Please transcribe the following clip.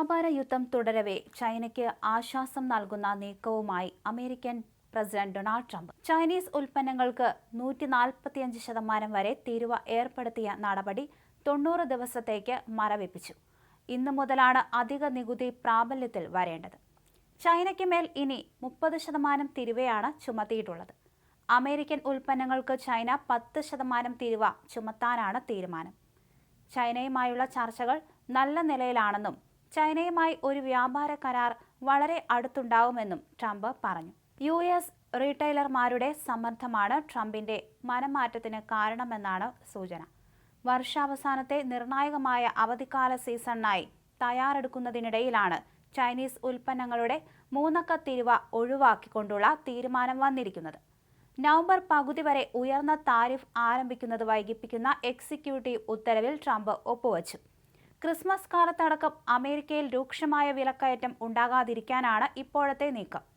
വ്യാപാര യുദ്ധം തുടരവെ ചൈനയ്ക്ക് ആശ്വാസം നൽകുന്ന നീക്കവുമായി American president Donald Trump. Chinese ഉൽപ്പന്നങ്ങൾക്ക് നൂറ്റി നാൽപ്പത്തിയഞ്ച് ശതമാനം വരെ തീരുവ ഏർപ്പെടുത്തിയ നടപടി തൊണ്ണൂറ് ദിവസത്തേക്ക് മരവിപ്പിച്ചു. ഇന്നു മുതലാണ് അധിക നികുതി പ്രാബല്യത്തിൽ വരേണ്ടത്. ചൈനയ്ക്ക് മേൽ ഇനി മുപ്പത് ശതമാനം തിരുവയാണ് ചുമത്തിയിട്ടുള്ളത്. അമേരിക്കൻ ഉൽപ്പന്നങ്ങൾക്ക് ചൈന പത്ത് ശതമാനം തിരുവ ചുമത്താനാണ് തീരുമാനം. ചൈനയുമായുള്ള ചർച്ചകൾ നല്ല നിലയിലാണെന്നും ചൈനയുമായി ഒരു വ്യാപാര കരാർ വളരെ അടുത്തുണ്ടാവുമെന്നും ട്രംപ് പറഞ്ഞു. യു എസ് റീറ്റെയിലർമാരുടെ സമ്മർദ്ദമാണ് ട്രംപിന്റെ മനംമാറ്റത്തിന് കാരണമെന്നാണ് സൂചന. വർഷാവസാനത്തെ നിർണായകമായ അവധിക്കാല സീസണിനായി തയ്യാറെടുക്കുന്നതിനിടയിലാണ് ചൈനീസ് ഉൽപ്പന്നങ്ങളുടെ മൂന്നക്ക തിരുവ ഒഴിവാക്കിക്കൊണ്ടുള്ള തീരുമാനം വന്നിരിക്കുന്നത്. നവംബർ പകുതി വരെ ഉയർന്ന താരിഫ് ആരംഭിക്കുന്നത് വൈകിപ്പിക്കുന്ന എക്സിക്യൂട്ടീവ് ഉത്തരവിൽ ട്രംപ് ഒപ്പുവച്ചു. ക്രിസ്മസ് കാലത്തടക്കം അമേരിക്കയിൽ രൂക്ഷമായ വിലക്കയറ്റം ഉണ്ടാകാതിരിക്കാനാണ് ഇപ്പോഴത്തെ നീക്കം.